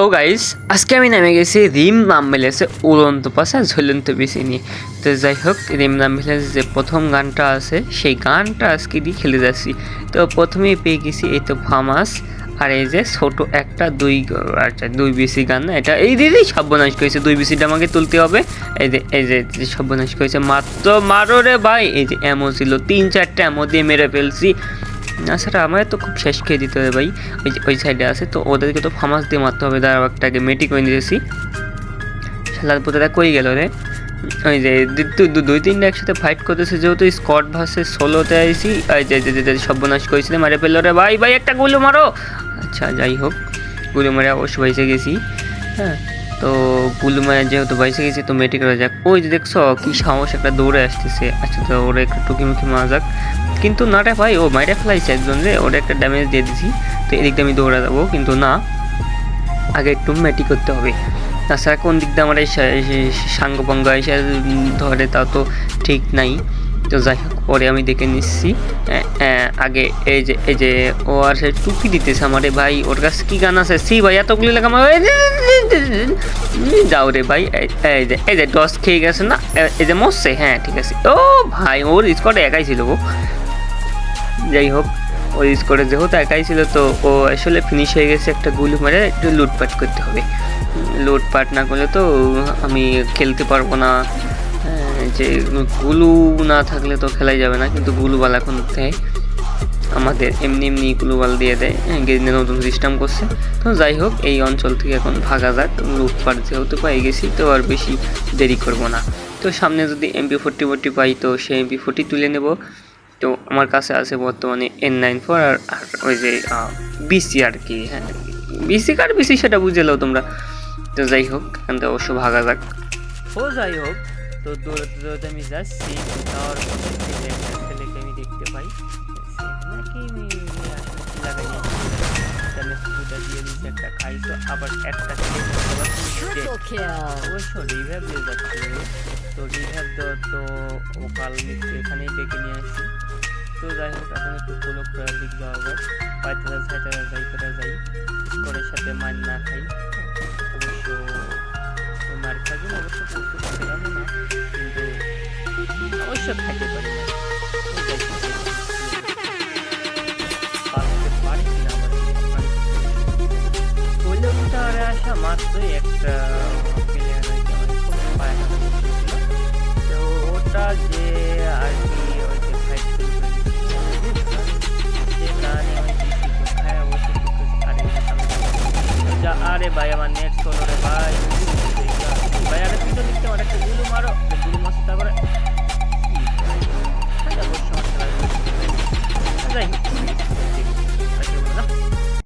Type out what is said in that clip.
তো গাইস আজকে আমি নেমে গেছি রিম নাম মিলেছে উড়ন্ত পাশা, ঝুলন্ত বেশি নিয়ে তো যাই হোক, রিম নাম মিলেছে যে প্রথম গানটা আছে, সেই গানটা আজকে দিয়ে খেলে যাচ্ছি। তো প্রথমেই পেয়ে গেছি এই তো ফামাস আর এই যে ছোট একটা দুই আচ্ছা দুই বিসি গান না, এটা এই দিদি সর্বনাশ করেছে, দুই বিসিটা আমাকে তুলতে হবে। এই যে এই যে সর্বনাশ করেছে, মাত্র মারো রে ভাই, এই যে এমো ছিল, তিন চারটে এমো দিয়ে মেরে ফেলছি। না স্যার আমার তো খুব শেষ খেয়ে দিতে হবে ভাই। ওই ওই সাইডে আছে, তো ওদেরকে তো ফামাস দিয়ে মারতে হবে। দাঁড়াও, একটা আগে মেটি করে নিয়েছি শালার পোতাটা কই গেল রে? ওই যে দুই তিনটা একসাথে ফাইট করতেছে, যেহেতু স্কট ভার্সেস ষোলোতে আইসি যে সর্বনাশ করেছিলে মারে ফেলল রে। ভাই ভাই, একটা গুলো মারো। আচ্ছা যাই হোক, গুলো মারে অবশ্য বাইসে গেছি। হ্যাঁ তো গুলো মারে যেহেতু বাইসে গেছি, তো মেটি করা যাক ওই যে দেখছ, কি সাহস, একটা দৌড়ে আসতেছে। আচ্ছা তো ওরা একটু টুকি মুখি মারা যাক। কিন্তু না রে ভাই, ও মাইরে ফেলাইছে একজন রে ওরা একটা ড্যামেজ দিয়ে দিছি। তো এদিকটা আমি দৌড়া যাব, কিন্তু না, আগে একটু ম্যাটি করতে হবে। তাছাড়া কোন দিক দিয়ে আমার এই সাঙ্গ পঙ্গ এসে ধরে তা তো ঠিক নাই। তো যাই হোক, পরে আমি দেখে নিচ্ছি। আগে এই যে এই যে, ও আর সে টুপি দিতেছে আমারে, ভাই, ওর কাছে কি গান আছে? সি ভাই এতগুলি লাগা আমার যাও রে ভাই, এই- এই যে এই যে, ডস খেয়ে গেছে না? এই যে মরছে? হ্যাঁ ঠিক আছে। ও ভাই, ওর স্কোয়াডে একাই ছিল গো। যাই হোক ওই স্কোরে যেহেতু একাই ছিল তো ও আসলে ফিনিশ হয়ে গেছে একটা গুলি মেরে একটু লুটপাট করতে হবে। লুটপাট না করলে তো আমি খেলতে পারব না। যে গুলু না থাকলে তো খেলাই যাবে না কিন্তু গুলুবাল এখন দেয়। আমাদের এমনি এমনি গ্লোবাল দিয়ে দেয় হ্যাঁ, গেদিনে নতুন সিস্টেম করছে। তো যাই হোক এই অঞ্চল থেকে এখন ভাগা যাক। লুটপাট যেহেতু পাই গেছি তো আর বেশি দেরি করব না। তো সামনে যদি এমপি ফোর্টি ফোর্টি পাই তো সেই এমপি ফোর্টি তুলে নেব। তো আমার কাছে আছে বর্তমানে এন নাইন ফোর আর আর ওই যে বিসি আর কি হ্যাঁ। বিসি কার বিসি সেটা বুঝে নাও তোমরা। তো যাই হোক এখান থেকে অবশ্য ভাগা যাক। ও যাই হোক তো দৌড়াতে দৌড়াতে আমি যাচ্ছি যাওয়ার ছেলেকে আমি দেখতে পাই। একটা খাই তো আবার একটা. অবশ্য দিয়ে যাচ্ছে। তো রিভ্যাপ দেওয়ার তো ও কাল মৃত্যু এখানেই ডেকে নিয়ে আসি তো যাই হোক, এখন একটু কোলো করার দিক যাওয়া যাক। পাইতারা ছাইতারা যাই তারা যাই স্কোরের সাথে মার না খাই। অবশ্য মার জন্য অবশ্য প্রস্তুত ছিলাম না। কিন্তু অবশ্য খাইতে পারি না। মাত্রই একটা ভাই, আমার নেট শোনো রে ভাই। ভাই আরেকটু লিখতে আমার অনেকটা গুলু মারো। গুলু মারছে তারপরে